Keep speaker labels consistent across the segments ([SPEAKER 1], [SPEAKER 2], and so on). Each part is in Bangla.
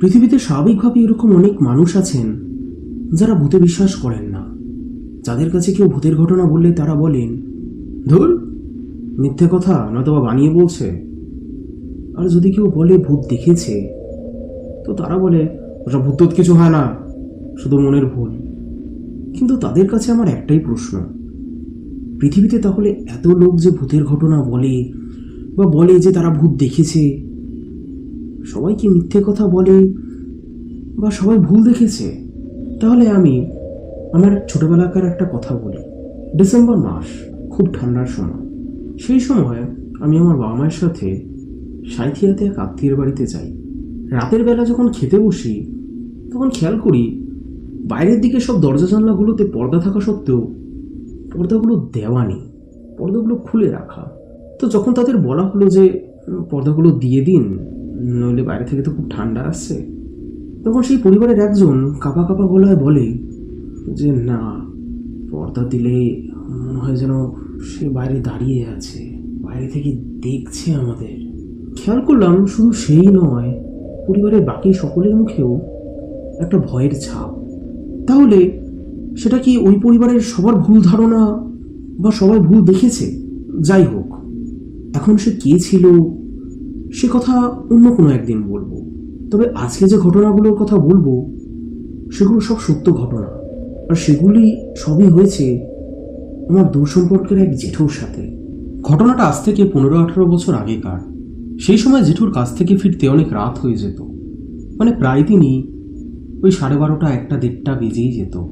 [SPEAKER 1] পৃথিবীতে স্বাভাবিকভাবে এরকম অনেক মানুষ আছেন যারা ভূতে বিশ্বাস করেন না। যাদের কাছে কেউ ভূতের ঘটনা বললে তারা বলেন, ধুর, মিথ্যে কথা, নয়তো বা বানিয়ে বলছে। আর যদি কেউ বলে ভূত দেখেছে, তো তারা বলে, ওসব ভূত কিছু হয় না, শুধু মনের ভুল। কিন্তু তাদের কাছে আমার একটাই প্রশ্ন, পৃথিবীতে তাহলে এত লোক যে ভূতের ঘটনা বলে বা বলে যে তারা ভূত দেখেছে সবাই কি মিথ্যে কথা বলে বা সবাই ভুল দেখেছে, তাহলে আমি, আমার ছোটবেলাকার একটা কথা বলি। ডিসেম্বর মাস, খুব ঠান্ডার সময়। সেই সময় আমি আমার বাবা মায়ের সাথে সাঁথিয়াতে এক আত্মীয়ের বাড়িতে যাই। রাতের বেলা যখন খেতে বসি, তখন খেয়াল করি, বাইরের দিকে সব দরজা জানলাগুলোতে পর্দা থাকা সত্ত্বেও পর্দাগুলো দেওয়া নেই, পর্দাগুলো খুলে রাখা। তো যখন তাদের বলা হলো যে, পর্দাগুলো দিয়ে দিন নইলে বাইরে থেকে তো খুব ঠান্ডা আসছে। তখন সেই পরিবারের একজন কাপা কাপা গলায় বলে যে, না, পর্দা দিলে মনে হয় যেন সে বাইরে দাঁড়িয়ে আছে, বাইরে থেকে দেখছে আমাদের। খেয়াল করলাম শুধু সেই নয়, পরিবারের বাকি সকলের মুখেও একটা ভয়ের ছাপ। তাহলে সেটা কি ওই পরিবারের সবার ভুল ধারণা বা সবাই ভুল দেখেছে? যাই হোক, এখন সে কে ছিল? সে কথা অন্য কোনো একদিন বলব। তবে আজকে যে ঘটনাগুলোর কথা বলব, সেগুলো সব সত্য ঘটনা। আর সেগুলি সবই হয়েছে আমার দূর সম্পর্কের এক জেঠুর সাথে। ঘটনাটা আজ থেকে পনেরো আঠারো বছর আগেকার। সেই সময় জেঠুর কাছ থেকে ফিরতে অনেক রাত হয়ে যেত। মানে প্রায় দিনই ওই সাড়ে বারোটা, একটা দেড়টা বেজেই যেত।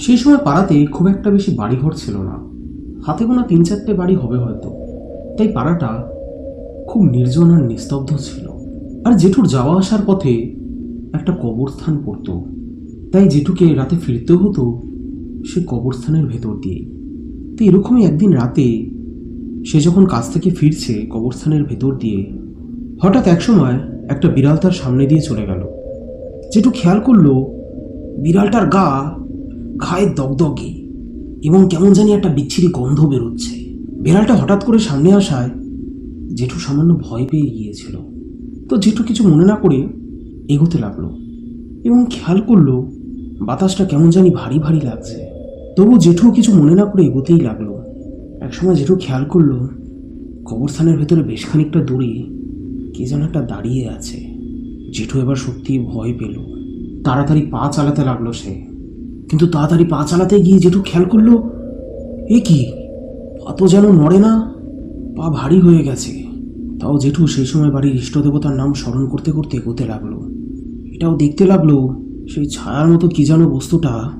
[SPEAKER 1] সেই সময় পাড়াতে খুব একটা বেশি বাড়িঘর ছিল না। হাতে গোনা তিন চারটে বাড়ি হবে হয়তো। তাই পাড়াটা খুব নির্জন আর নিস্তব্ধ ছিল। আর জেঠুর যাওয়া আসার পথে একটা কবরস্থান পড়তো। তাই জেঠুকে রাতে ফিরতে হতো সে কবরস্থানের ভেতর দিয়ে তো এরকমই একদিন রাতে সে যখন কাজ থেকে ফিরছে কবরস্থানের ভেতর দিয়ে, হঠাৎ একসময় একটা বিড়াল তার সামনে দিয়ে চলে গেল। জেঠু খেয়াল করল, বিড়ালটার গা ঘায়ে দগদগে এবং কেমন জানি একটা বিচ্ছিরি গন্ধ বেরোচ্ছে। বিড়ালটা হঠাৎ করে সামনে আসায় জেঠু সামান্য ভয় পেয়ে গিয়েছিল। তো জেঠু কিছু মনে না করে এগোতে লাগল এবং খেয়াল করল, বাতাসটা কেমন জানি ভারী ভারী লাগছে। তবু জেঠু কিছু মনে না করে এগোতেই লাগল। একসময় জেঠু খেয়াল করল, কবরস্থানের ভেতরে বেশ খানিকটা দূরে কে যেন একটা দাঁড়িয়ে আছে। জেঠু এবার সত্যি ভয় পেল। তাড়াতাড়ি পা চালাতে লাগল সে। কিন্তু তাড়াতাড়ি পা চালাতে গিয়ে জেঠু খেয়াল করল, এ কি? পা তো যেন নড়ে না। পা ভারী হয়ে গেছে। তাও জেঠু সেই সময় বাড়ির ইষ্টদেবতার নাম স্মরণ করতে করতে এগোতে লাগল। এটাও দেখতে লাগল, সেই ছায়ার মতো কি যেন বস্তুটা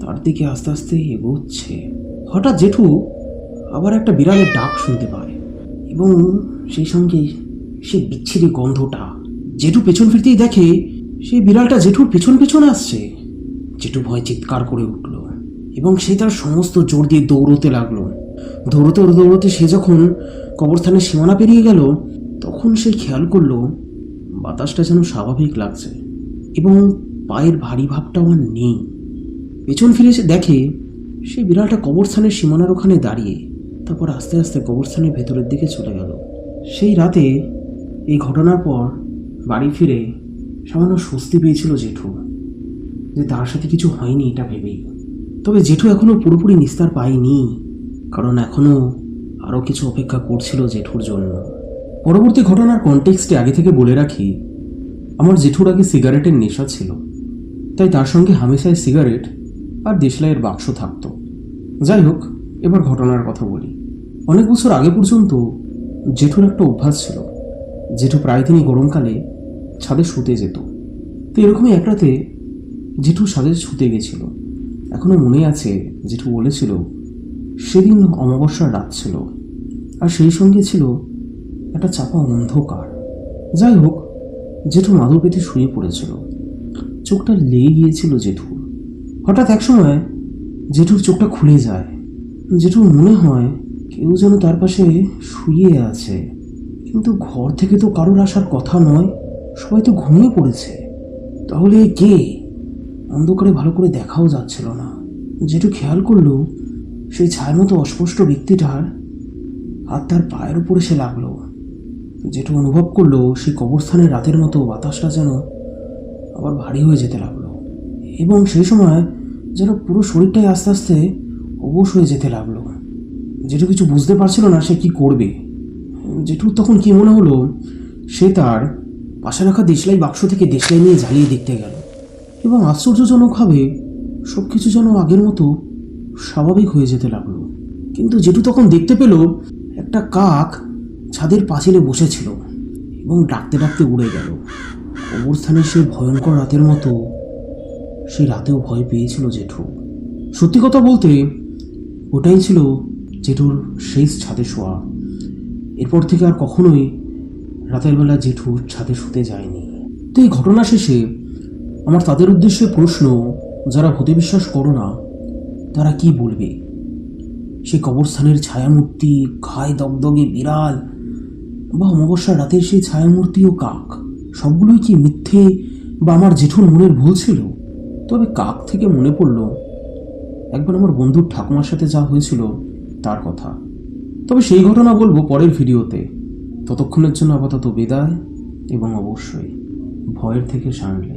[SPEAKER 1] তার দিকে আস্তে আস্তে এগোচ্ছে। হঠাৎ জেঠু আবার একটা বিড়ালের ডাক শুনতে পায় এবং সেই সঙ্গে সে বিচ্ছিরি গন্ধটা। জেঠু পেছন ফিরতেই দেখে সেই বিড়ালটা জেঠুর পেছন পেছন আসছে। জেঠু ভয় চিৎকার করে উঠল এবং সে তার সমস্ত জোর দিয়ে দৌড়তে লাগল। দৌড়তে দৌড়তে সে যখন কবরস্থানের সীমানা পেরিয়ে গেল, তখন সে খেয়াল করল, বাতাসটা যেন স্বাভাবিক লাগছে এবং পায়ের ভারী ভাবটাও আর নেই। পেছন ফিরে সে দেখে সে বিড়ালটা কবরস্থানের সীমানার ওখানে দাঁড়িয়ে তারপর আস্তে আস্তে কবরস্থানের ভেতরের দিকে চলে গেল। সেই রাতে এই ঘটনার পর বাড়ি ফিরে সামান্য স্বস্তি পেয়েছিল জেঠু যে তার সাথে কিছু হয়নি এটা ভেবেই। তবে জেঠু এখনও পুরোপুরি নিস্তার পায়নি। কারণ এখনও আরও কিছু অপেক্ষা করছিল জেঠুর জন্য। পরবর্তী ঘটনার কনটেক্সটে আগে থেকে বলে রাখি, আমার জেঠুর আগে সিগারেটের নেশা ছিল। তাই তার সঙ্গে হামেশায় সিগারেট আর দেশলাইয়ের বাক্স থাকতো। যাই হোক, এবার ঘটনার কথা বলি। অনেক বছর আগে পর্যন্ত জেঠুর একটা অভ্যাস ছিল। জেঠু প্রায় দিনই গরমকালে ছাদে শুতে যেত। তো এরকমই এক রাতে জেঠু ছাদে শুতে গেছিল। এখনও মনে আছে, জেঠু বলেছিল সেদিন অমাবস্যার রাত ছিল, আর সেই সঙ্গে ছিল একটা চাপা অন্ধকার। যাই হোক, জেঠু মাদুর পেতে শুয়ে পড়েছিল। চোখটা লেগে গিয়েছিল জেঠুর। হঠাৎ একসময় জেঠুর চোখটা খুলে যায়। জেঠুর মনে হয় কেউ যেন তার পাশে শুয়ে আছে। কিন্তু ঘর থেকে তো কারোর আসার কথা নয়, সবাই তো ঘুমিয়ে পড়েছে। তাহলে কে? অন্ধকারে ভালো করে দেখাও যাচ্ছিল না। যেটু খেয়াল করল সেই ছায়ের মতো অস্পষ্ট ব্যক্তিটার হাত তার পায়ের উপরে সে লাগল। যেটু অনুভব করল, সেই কবরস্থানের রাতের মতো বাতাসটা যেন আবার ভারী হয়ে যেতে লাগল এবং সেই সময় যেন পুরো শরীরটাই আস্তে আস্তে অবশ হয়ে যেতে লাগল। যেটু কিছু বুঝতে পারছিল না সে কি করবে। জেঠুর তখন কি মনে হলো, সে তার পাশে রাখা দেশলাই বাক্স থেকে দেশলাই নিয়ে জ্বালিয়ে দেখতে গেল এবং আশ্চর্যজনকভাবে সব কিছু যেন আগের মতো স্বাভাবিক হয়ে যেতে লাগল। কিন্তু জেঠু তখন দেখতে পেল একটা কাক ছাদের পাঁচিলে বসেছিল এবং ডাকতে ডাকতে উড়ে গেল। অবস্থানে সে ভয়ঙ্কর রাতের মতো সেই রাতেও ভয় পেয়েছিল জেঠু। সত্যি কথা বলতে ওটাই ছিল জেঠুর শেষ ছাদে শোয়া। এরপর থেকে আর কখনোই রাতের বেলা জেঠু ছাদে শুতে যায়নি। তো এই ঘটনা শেষে আমার তাদের উদ্দেশ্যে প্রশ্ন, যারা ভূতে বিশ্বাস করো না তারা কি বলবে? সেই কবরস্থানের ছায়ামূর্তি, ঘায় দগদগে বিড়াল বা অমাবস্যার রাতের সেই ছায়ামূর্তি ও কাক? সবগুলোই কি মিথ্যে বা আমার জেঠুর মনের ভুল ছিল? তবে কাক থেকে মনে পড়ল, একবার আমার বন্ধুর ঠাকুমার সাথে যা হয়েছিল তার কথা। তবে সেই ঘটনা বলব পরের ভিডিওতে। ততক্ষণের জন্য আপাতত বিদায় এবং অবশ্যই ভয়ের থেকে সানলে